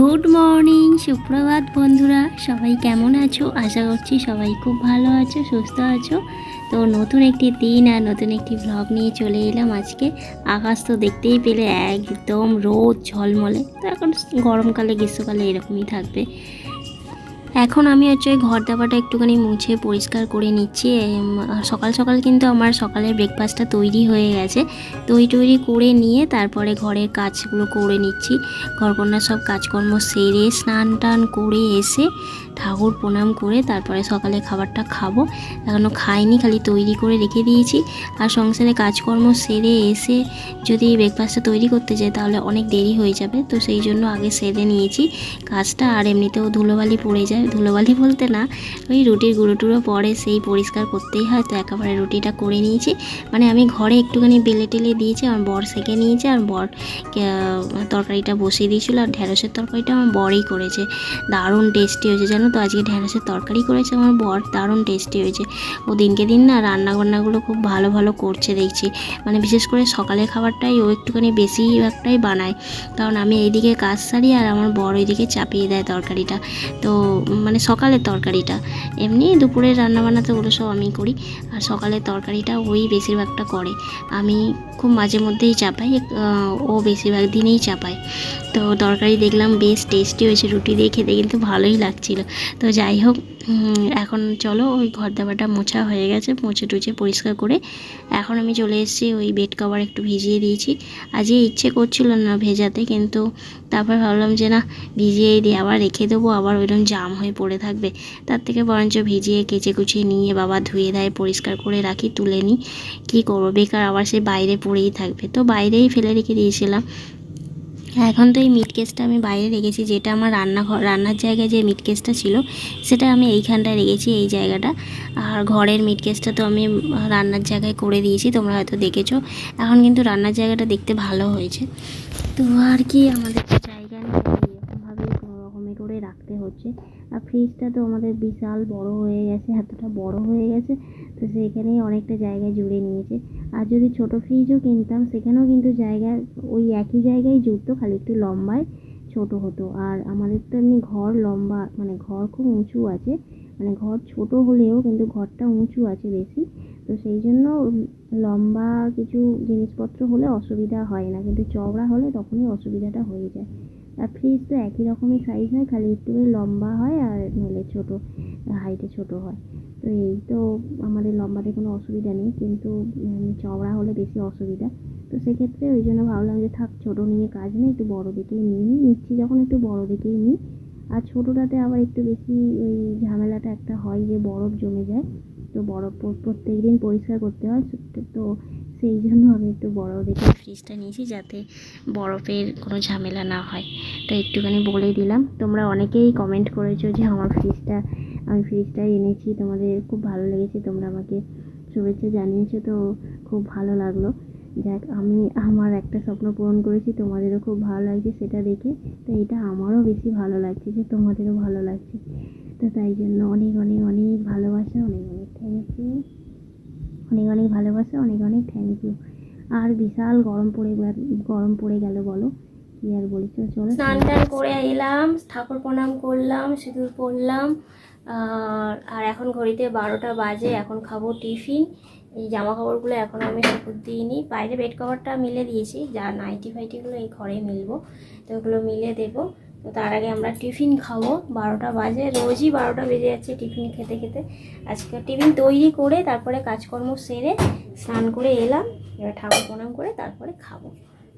Good morning সুপ্রভাত বন্ধুরা। সবাই কেমন আছো? আশা করছি সবাই খুব ভালো আছো, সুস্থ আছো। তো নতুন একটি দিন আর নতুন একটি ব্লগ নিয়ে চলে এলাম আজকে। আকাশ তো দেখতেই পেলে, একদম রোদ ঝলমলে। তো এখন গরমকালে, গ্রীষ্মকালে এরকমই থাকবে। এখন আমি হচ্ছে ঘর দাবাটা একটুখানি মুছে পরিষ্কার করে নিচ্ছি। সকাল সকাল কিন্তু আমার সকালের ব্রেকফাস্টটা তৈরি হয়ে গেছে। তৈরি তৈরি করে নিয়ে তারপরে ঘরের কাজগুলো করে নিচ্ছি। ঘরকন্যা সব কাজকর্ম সেরে স্নান টান করে এসে ঠাকুর প্রণাম করে তারপরে সকালে খাবারটা খাব। এখনও খাইনি, খালি তৈরি করে রেখে দিয়েছি। আর সংসারে কাজকর্ম সেরে এসে যদি ব্রেকফাস্টটা তৈরি করতে যাই তাহলে অনেক দেরি হয়ে যাবে। তো সেই জন্য আগে সেরে নিয়েছি কাজটা। আর এমনিতেও ধুলোবালি পড়ে যায়। ধুলোবালি বলতে না, ওই রুটির গুঁড়ো টুড়ো পরে সেই পরিষ্কার করতেই হয়। তো একেবারে রুটিটা করে নিয়েছি। মানে আমি ঘরে একটুখানি বেলে টেলে দিয়েছি, আমার বর সেঁকে নিয়েছে, আর বর তরকারিটা বসিয়ে দিয়েছিল। আর ঢ্যাঁড়সের তরকারিটা আমার বরই করেছে। দারুণ টেস্টি হয়েছে। জানো তো আজকে ঢ্যাঁড়সের তরকারি করেছে আমার বর, দারুণ টেস্টি হয়েছে। ও দিনকে দিন না রান্না বান্নাগুলো খুব ভালো ভালো করছে দেখছি। মানে বিশেষ করে সকালের খাবারটাই ও একটুখানি বেশি একটাই বানায়। কারণ আমি এইদিকে কাজ সারি আর আমার বড় ওইদিকে চাপিয়ে দেয় তরকারিটা। তো মানে সকালের তরকারিটা। এমনি দুপুরের রান্নাবান্না তো ওগুলো সব আমি করি। আর সকালের তরকারিটা ওই বেশিরভাগটা করে। আমি খুব মাঝে মধ্যেই চাপাই ও বেশিরভাগ দিনেই চাপায়। তো তরকারি দেখলাম বেশ টেস্টি হয়েছে, রুটি দিয়ে খেতে কিন্তু ভালোই লাগছিল। তো যাই হোক এখন চলো ওই ঘর দাবাটা মোছা হয়ে গেছে, মুছে টুছে পরিষ্কার করে। এখন আমি চলে এসেছি ওই বেড কভার একটু ভিজিয়ে দিয়েছি। আজকে ইচ্ছে করছিল না ভেজাতে, কিন্তু তারপর ভাবলাম যে না, ভিজিয়েই দিয়ে আবার রেখে দেবো, আবার ওইরকম জাম হয়ে পড়ে থাকবে। তার থেকে বরঞ্চ ভিজিয়ে কেচে কুচিয়ে নিয়ে বাবা ধুয়ে দেয় পরিষ্কার করে রাখি, তুলে নিই। কী করব? বেকার, আবার সে বাইরে পড়েই থাকবে। তো বাইরেই ফেলে রেখে দিয়েছিলাম। এখন তো এই মিট কেসটা আমি বাইরে রেখেছি, যেটা আমার রান্নাঘর, রান্নার জায়গায় যে মিট কেসটা ছিল, সেটা আমি এইখানটায় রেখেছি এই জায়গাটা। আর ঘরের মিট কেসটা তো আমি রান্নার জায়গায় করে দিয়েছি, তোমরা হয়তো দেখেছ। এখন কিন্তু রান্নার জায়গাটা দেখতে ভালো হয়েছে। তো আর কি, আমাদের জায়গা নেই এরকমভাবেই কোনো রকমে করে রাখতে হচ্ছে। আর ফ্রিজটা তো আমাদের বিশাল বড় হয়ে গেছে, এতটা বড় হয়ে গেছে তো সেখানেই অনেকটা জায়গা জুড়ে নিয়েছে। আর যদি ছোট ফ্রিজও কিনতাম, সেখানেও কিন্তু জায়গা, ওই একই জায়গায় জুড়তো, খালি একটু লম্বায় ছোট হতো। আর আমাদের তো এমনি ঘর লম্বা মানে ঘর খুব উঁচু আছে। মানে ঘর ছোট হলেও কিন্তু ঘরটা উঁচু আছে বেশি। তো সেই জন্য লম্বা কিছু জিনিসপত্র হলে অসুবিধা হয় না। কিন্তু চওড়া হলে তখনই অসুবিধাটা হয়ে যায়। আর ফ্রিজ তো একই রকমই সাইজ হয়, খালি একটু লম্বা হয় আর নইলে ছোট হাইটে ছোট হয়। তো এই তো আমাদের লম্বাতে কোনো অসুবিধা নেই, কিন্তু চওড়া হলে বেশি অসুবিধা। তো সেক্ষেত্রে ওই জন্য ভাবলাম যে, থাক, ছোটো নিয়ে কাজ নেই, একটু বড় দেখেই নিই নিচ্ছি যখন একটু বড় দেখেই নিই। আর ছোটোটাতে আবার একটু বেশি ওই ঝামেলাটা একটা হয় যে, বরফ জমে যায়। তো বরফ প্রত্যেক দিন পরিষ্কার করতে হয়, তো সেই জন্য আমি একটু বড় দেখে ফ্রিজটা নিয়েছি যাতে বরফের কোনো ঝামেলা না হয়। তো একটুখানি বলে দিলাম, তোমরা অনেকেই কমেন্ট করেছ যে, আমার ফ্রিজটা আমি ফ্রিজটা এনেছি, তোমাদের খুব ভালো লেগেছে, তোমরা আমাকে শুভেচ্ছা জানিয়েছো, তো খুব ভালো লাগল। যাক, আমি আমার একটা স্বপ্ন পূরণ করেছি, তোমাদেরও খুব ভালো লাগছে সেটা দেখে, তো এটা আমারও বেশি ভালো লাগছে যে তোমাদেরও ভালো লাগছে। তো তাই জন্য অনেক অনেক অনেক ভালোবাসা, অনেক অনেক থ্যাংক ইউ অনেক অনেক ভালোবাসা, অনেক অনেক থ্যাংক ইউ আর বিশাল গরম পড়ে গরম পড়ে গেল, বলো। কি আর বলি চলো চলো স্নান টান করে এলাম, ঠাকুর প্রণাম করলাম, সিঁদুর পরলাম, আর এখন ঘড়িতে বারোটা বাজে, এখন খাব টিফিন। এই জামা কাপড়গুলো এখন আমি শুকুর দিইনি। বাইরে বেড কভারটা মিলে দিয়েছি, যা নাইটি ফাইটিগুলো এই ঘরে মিলবো, তো ওগুলো মিলে দেবো। তো তার আগে আমরা টিফিন খাব, বারোটা বাজে, রোজই বারোটা বেজে যাচ্ছে টিফিন খেতে খেতে। আজকে টিফিন তৈরি করে, তারপরে কাজকর্ম সেরে স্নান করে এলাম, এবার ঠাকুর প্রণাম করে তারপরে খাব।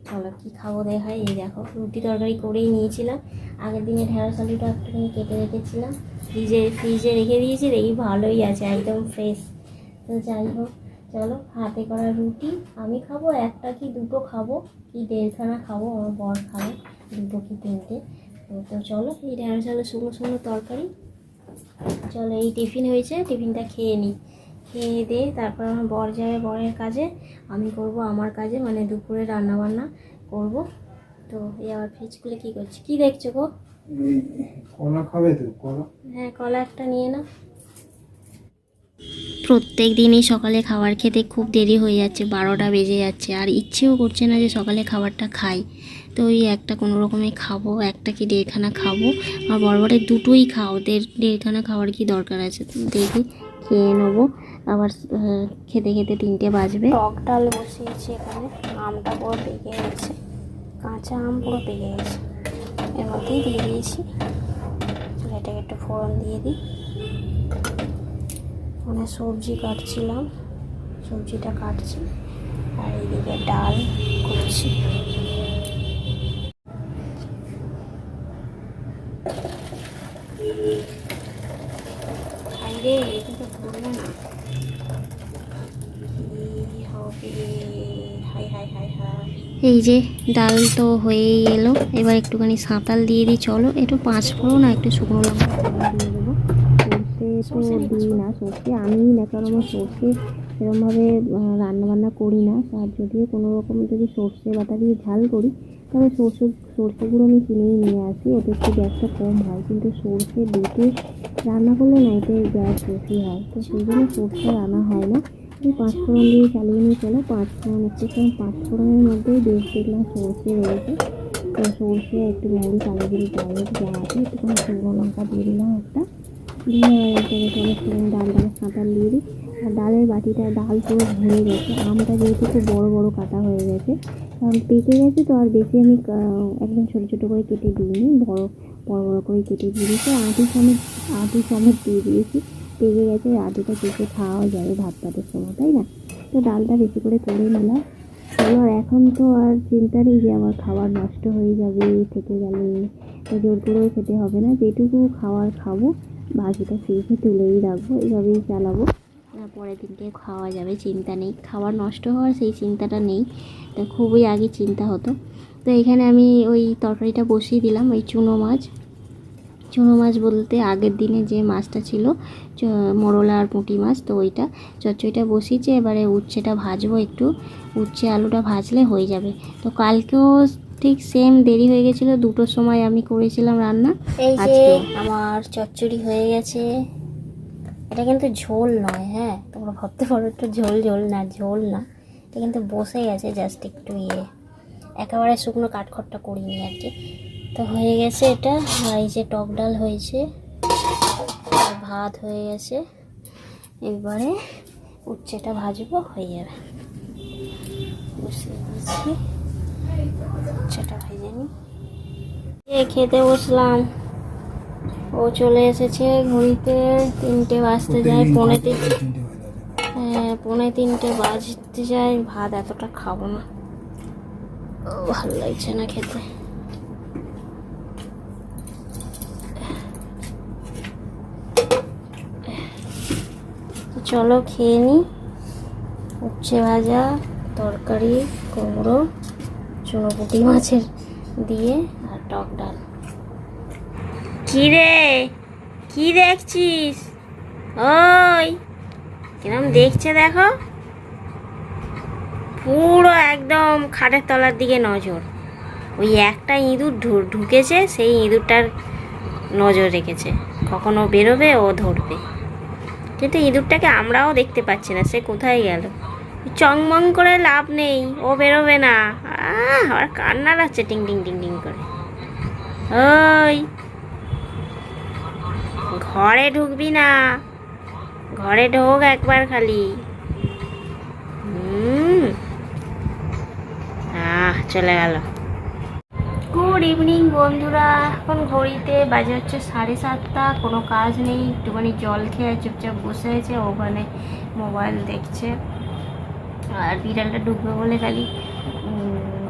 চলো কী খাব দেখাই, এই দেখো, রুটি তরকারি করেই নিয়েছিলাম। আগের দিনে ঢেঁড়স আলুটা একটুখানি কেটে রেখেছিলাম। ফ্রিজে ফ্রিজে রেখে দিয়েছি, দেখি ভালোই আছে, একদম ফ্রেশ তো যাই হোক, চলো, হাতে করা রুটি আমি খাব, একটা কি দুটো খাব, কি দেড়খানা খাব, আমার বর খাবে, দুটো কি তিনটে। তো চলো, এই ঢেঁড়স আলু শুকনো শুকনো তরকারি। চলো, এই টিফিন হয়েছে, টিফিনটা খেয়ে নিই। খেয়ে দিয়ে তারপর আমার বর যাবে বরের কাজে আমি করব আমার কাজে মানে দুপুরে রান্না বান্না করব। তো এই আবার ফ্রিজ খুলে কী করছি? কী দেখছ গো? কলা খাবে তো কলা? হ্যাঁ কলা একটা নিয়ে না প্রত্যেক দিনই সকালে খাবার খেতে খুব দেরি হয়ে যাচ্ছে বারোটা বেজে যাচ্ছে আর ইচ্ছেও করছে না যে সকালে খাবারটা খাই। তো ওই একটা কোনো রকমে খাব একটা কি দেড়খানা খাব। আর বড়বড়ের দুটোই খাও দেড় দেড়খানা খাওয়ার কি দরকার আছে? তো দেখি খেয়ে নেব। আবার খেতে খেতে তিনটে বাজবে। টক ডাল বসিয়েছি এখানে, আমটা পুরো পেকে গেছে। কাঁচা আম পুরো পেকে গেছে। এর মধ্যেই দিয়ে দিয়েছি। এটাকে একটু ফোড়ন দিয়ে দিই। মানে সবজি কাটছিলাম। সবজিটা কাটছি। আর এইদিকে ডাল করছি। এটা তো না। এই যে ডাল তো হয়েই এলো। এবার একটুখানি সাঁতাল দিয়ে দিই চলো। একটু পাঁচ ফোড়ন না একটু শুকনো লঙ্কা দিয়ে দেবো। সর্ষে তো দিই না সর্ষে আমিই না কারণ আমার সর্ষে সেরকমভাবে রান্না বান্না করি না। আর যদিও কোনো রকম যদি সর্ষে বাটা দিয়ে ঝাল করি তবে সর্ষে সর্ষেগুলো আমি কিনেই নিয়ে আসি। ওতে একটু গ্যাসটা কম হয় কিন্তু সর্ষে বেটে রান্না করলে না এতে গ্যাস বেশি হয়। তো সেই জন্য সর্ষে রান্না হয় না। এই পাঁচ ফোড়ন দিয়ে চালিয়ে নিয়ে চলো। পাঁচ ফোড়ন একটু সময় পাঁচ ফোড়নের মধ্যেই বেশ দেখলাম সর্ষে রয়েছে। তো সর্ষে একটু মৌরি কালো যাই হোক যা আছে, একটুখানি শুকনো লঙ্কা দিয়ে দিলাম একটা। দিয়ে চলো শুকনো ডালটাকে সাঁতার দিয়ে দিই। আর ডালের বাটিটা ডাল পুরো ভরে গেছে। আমটা যেহেতু খুব বড়ো বড়ো কাটা হয়ে গেছে। কারণ পেকে গেছে তো আর বেশি আমি একদম ছোটো ছোটো করে কেটে দিইনি। বড়ো বড়ো বড়ো করে কেটে দিয়ে দিয়েছি। আটি সমেত আটি সমেত দিয়ে দিয়েছি। পেকে গেছে আটিটা কেটে খাওয়া যাবে ভাত ভাতের সময়, তাই না? তো ডালটা বেশি করে করে নিলাম। চলো এখন তো আর চিন্তা নেই যে আমার খাবার নষ্ট হয়ে যাবে, থেকে গেলে জোর করেও খেতে হবে না। যেটুকু খাওয়ার খাব, বাকিটা ফ্রিজে তুলেই রাখব এইভাবেই চালাবো। পরের দিনকে খাওয়া যাবে, চিন্তা নেই। খাবার নষ্ট হওয়ার সেই চিন্তাটা নেই, তো খুবই আগে চিন্তা হতো। তো এখানে আমি ওই তরকারিটা বসিয়ে দিলাম, ওই চুনো মাছ। চুনো মাছ বলতে আগের দিনে যে মাছটা ছিল মোরলা আর পুঁটি মাছ তো ওইটা চচ্চড়িটা বসিয়েছে এবারে উচ্ছেটা ভাজবো একটু। উচ্ছে আলুটা ভাজলে হয়ে যাবে। তো কালকেও ঠিক সেম দেরি হয়ে গেছিল দুটোর সময় আমি করেছিলাম রান্না। এই যে আমার চচ্চড়ি হয়ে গেছে। এটা কিন্তু ঝোল নয় হ্যাঁ? তোমরা ভাবতে পারো একটু ঝোল ঝোল না ঝোল না। এটা কিন্তু বসে গেছে জাস্ট একটু ইয়ে। একেবারে শুকনো কাঠখড়টা করিনি আর কি। তো হয়ে গেছে এটা আর এই যে টক ডাল হয়েছে ভাত হয়ে গেছে। এবারে উচ্ছেটা ভাজবো হয়ে যাবে। বসিয়ে উচ্ছেটা ভেজে নিই। খেতে বসলাম। ও চলে এসেছে ঘড়িতে তিনটে বাজতে যায় পৌনে তিন তিনটে হয়ে পৌনে তিনটে বাজতে যায় ভাত এতটা খাব না। ভালো লাগছে না খেতে তো চলো খেয়ে নিই উচ্ছে ভাজা, তরকারি, কুমড়ো, চুনোপুটি মাছের দিয়ে আর টক ডাল। কি রে কি দেখছিস? ওই, কিরম দেখছে দেখো? পুরো একদম খাটের তলার দিকে নজর। ওই একটা ইঁদুর ঢুকেছে, সেই ইঁদুরটার নজর রেখেছে। কখনো বেরোবে ও ধরবে। কিন্তু ইঁদুরটাকে আমরাও দেখতে পাচ্ছি না, সে কোথায় গেল? চংমং করে লাভ নেই, ও বেরোবে না। আর কান্না লাগছে টিং টিং টিং টিং করে। ওই, ঘরে ঢুকবি না। ঘরে ঢোক একবার খালি। হুম। আহ, চলে গেল। গুড ইভিনিং বন্ধুরা। এখন ঘড়িতে বাজে হচ্ছে সাড়ে সাতটা। কোনো কাজ নেই। একটুখানি জল খেয়ে চুপচাপ বসে আছে। ওখানে মোবাইল দেখছে। আর বিড়ালটা ঢুকবে বলে খালি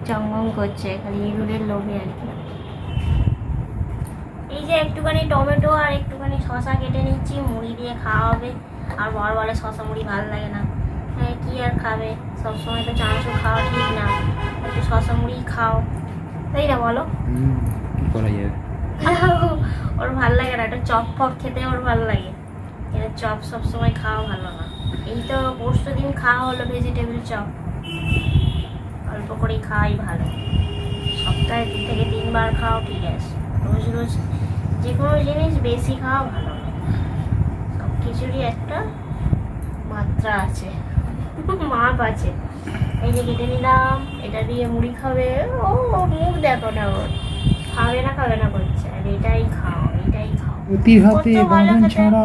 চঙ্গম করছে। খালি ইঁদুরের লোভে আর কি। এই যে একটুখানি টমেটো আর একটুখানি শশা কেটে নিচ্ছি। মুড়ি দিয়ে খাওয়া হবে। আর বড় বলে শশা মুড়ি ভালো লাগে না। হ্যাঁ কী আর খাবে? সবসময় তো চানাচুর খাওয়া ঠিক না। একটু শশা মুড়ি খাও। তাই না বলো? কি করা যাবে ওর ভালো লাগে না একটা চপ ফপ খেতে ওর ভালো লাগে। কিন্তু চপ সবসময় খাওয়া ভালো না। এই তো পরশু দিন খাওয়া হলো ভেজিটেবল চপ। অল্প করেই খাওয়াই ভালো। সপ্তাহে দু থেকে তিনবার খাও ঠিক আছে। রোজ রোজ যে কোনো জিনিস বেশি খাওয়া ভালো না। সব কিছুরই একটা মাত্রা আছে। মাপ আছে। এই যে কেটে নিলাম এটা দিয়ে মুড়ি খাবে। ও মুখ দেখো না ওর। খাবে না খাবে না করছে। আর এটাই খাও এটাই খাও। অতি হাতে বাঁধন ছাড়া।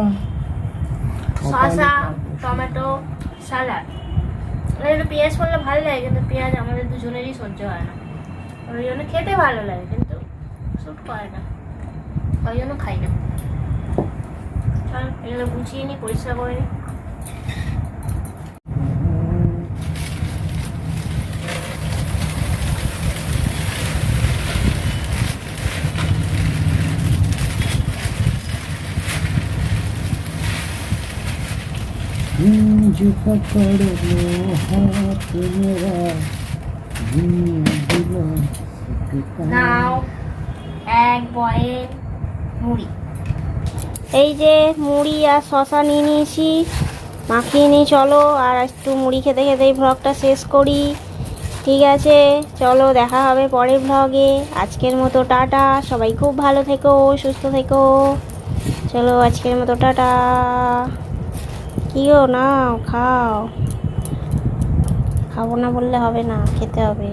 শসা টমেটো স্যালাড। এগুলো পেঁয়াজ করলে ভালো লাগে কিন্তু পেঁয়াজ আমাদের দুজনেরই সহ্য হয় না। ওই জন্য খেতে ভালো লাগে কিন্তু স্যুট করে না। ওই জন্য খাই না। চল এগুলো গুছিয়ে নিই পরিষ্কার করে নিই मुझ पकड़ लो हाथ मेरा यूं दिला सकता নাও এক বয়েল মুড়ি এই যে মুড়ি আর শশা নিয়ে নিয়েছি মাখিয়ে নিই চলো আর একটু মুড়ি খেতে খেতে এই ভ্লগটা শেষ করি ঠিক আছে চলো দেখা হবে পরের ভ্লগে আজকের মতো টাটা সবাই খুব ভালো থেকো সুস্থ থেকো চলো আজকের মতো টাটা কি গো নাও খাও। খাব না বললে হবে না খেতে হবে।